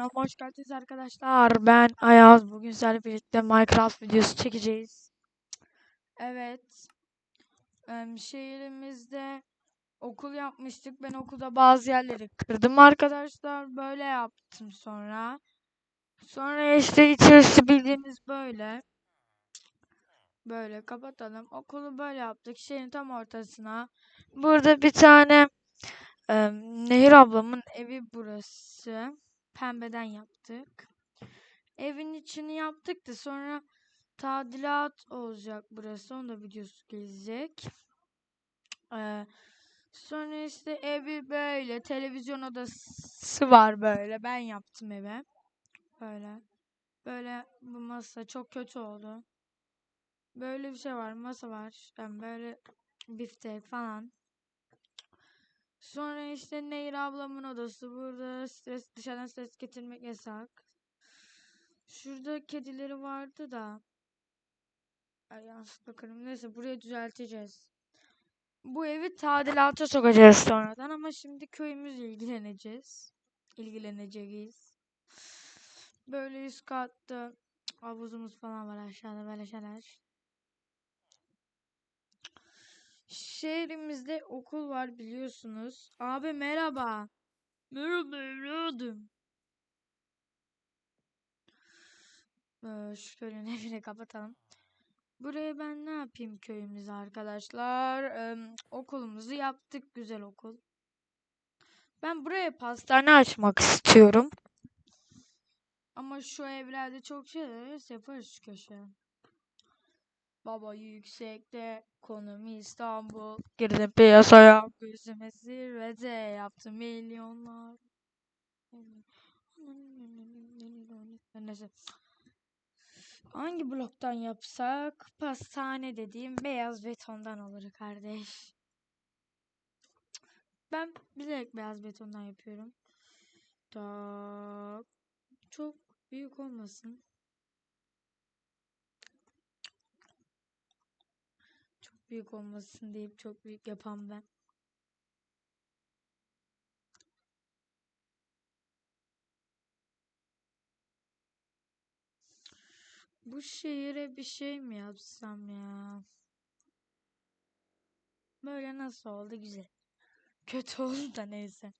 kanalıma hoş geldiniz arkadaşlar. Ben Ayaz. Bugün sizlerle birlikte Minecraft videosu çekeceğiz. Evet. şehrimizde okul yapmıştık. Ben okulda bazı yerleri kırdım arkadaşlar. Böyle yaptım sonra. Sonra işte içerisi bildiğiniz böyle. Böyle kapatalım. Okulu böyle yaptık. Şehrin tam ortasına. Burada bir tane Nehir ablamın evi burası. Pembeden yaptık. Evin içini yaptık da sonra tadilat olacak burası. Onun da videosu gelecek. Ee, sonra işte evi böyle. Televizyon odası var böyle. Ben yaptım eve. Böyle. Böyle bu masa çok kötü oldu. Böyle bir şey var. Masa var. Yani böyle biftek falan. Sonra işte Nehir ablamın odası. Burada stres, dışarıdan ses getirmek yasak. Şurada kedileri vardı da. Ay yanlışlıkla kırdım. Neyse burayı düzelteceğiz. Bu evi tadilata sokacağız sonradan ama şimdi köyümüzle ilgileneceğiz. İlgileneceğiz. Böyle üst katta havuzumuz falan var aşağıda böyle şeyler. Şehrimizde okul var biliyorsunuz. Abi merhaba. Merhaba evladım. Ee, şu köyün evini kapatalım. Buraya ben ne yapayım köyümüze arkadaşlar? Em, okulumuzu yaptık güzel okul. Ben buraya pastane açmak istiyorum. Ama şu evlerde çok şey yaparız köşeye. Baba yüksekte konum İstanbul. Girdim piyasaya gözüme zirvede yaptım milyonlar. Hangi bloktan yapsak? Pastane dediğim beyaz betondan olur kardeş. Ben bilerek beyaz betondan yapıyorum. Tak. Çok büyük olmasın. Çok büyük olmasın deyip çok büyük yapan ben. Bu şehire bir şey mi yapsam ya? Böyle nasıl oldu? Güzel. Kötü oldu da neyse.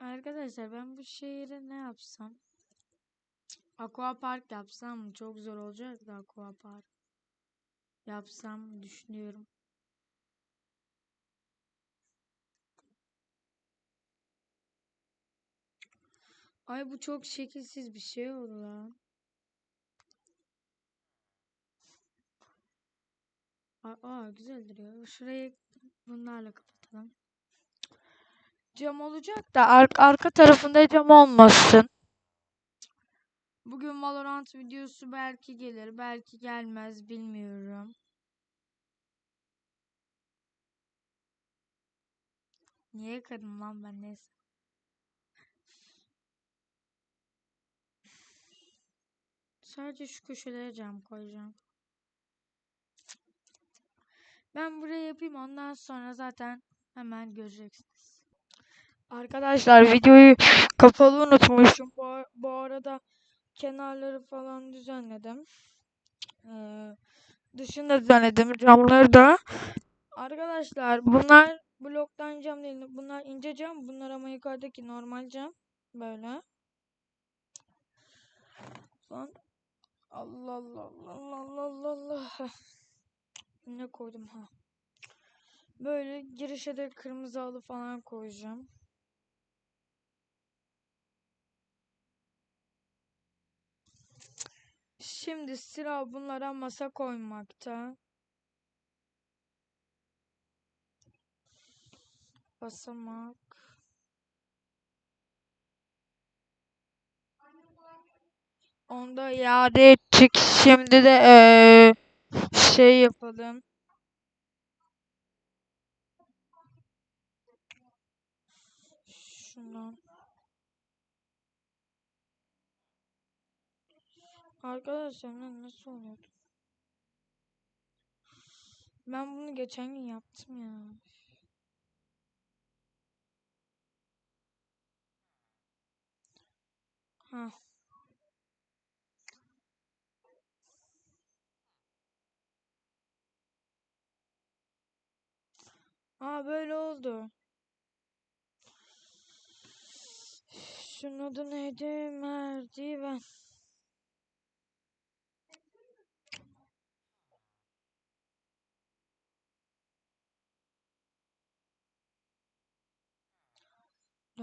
Arkadaşlar ben bu şehire ne yapsam? Aqua Park yapsam? Çok zor olacak da Aqua Park. Yapsam düşünüyorum. Ay bu çok şekilsiz bir şey oldu lan. Aa, aa güzel duruyor. Şurayı bunlarla kapatalım. Cam olacak da ar- arka tarafında cam olmasın. Bugün Valorant videosu belki gelir, belki gelmez bilmiyorum. Niye kırdım lan ben neyse. Sadece şu köşelere cam koyacağım. Ben buraya yapayım ondan sonra zaten hemen göreceksiniz. Arkadaşlar videoyu kapalı unutmuşum. Bu, bu arada kenarları falan düzenledim. Ee, dışında düzenledim camları da. Arkadaşlar bunlar bloktan cam değil. Bunlar ince cam. Bunlar ama yukarıdaki normal cam. Böyle. Lan. Allah Allah Allah Allah Allah Allah. Ne koydum ha? Böyle girişe de kırmızı halı falan koyacağım. Şimdi sıra bunlara masa koymakta. Basamak. Onda iade ettik. Şimdi de eee, şey yapalım. Şundan. Arkadaşlar lan nasıl oluyordu? Ben bunu geçen gün yaptım ya. Ha. Aa böyle oldu. Şunun adı neydi? Merdiven.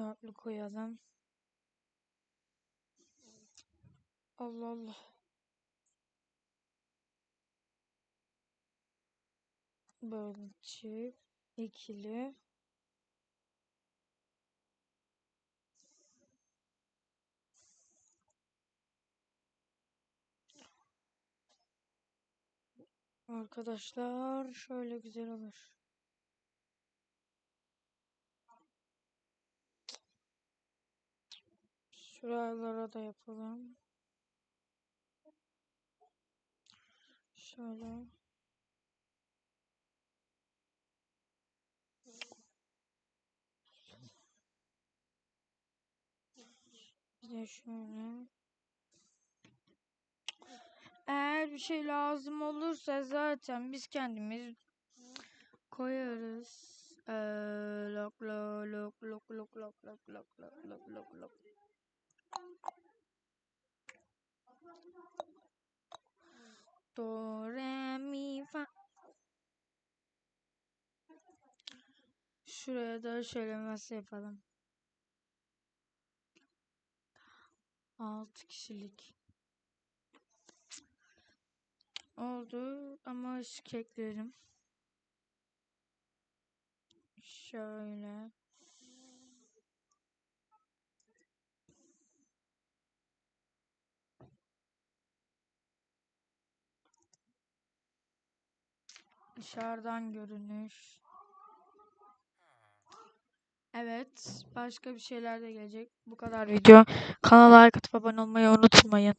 Dörtlü koyalım. Allah Allah. Böyle çift, ikili. Arkadaşlar şöyle güzel olur. Şuralara da yapalım. Şöyle. Bir de şöyle. Eğer bir şey lazım olursa zaten biz kendimiz koyarız. Ee, lok lok lok lok lok lok lok lok lok lok lok. Do, re, mi, fa. Şuraya da şöyle masa yapalım. 6 kişilik. Oldu ama ışık eklerim. Şöyle. Dışarıdan görünüş. Evet. Başka bir şeyler de gelecek. Bu kadar video. Kanala like atıp abone olmayı unutmayın.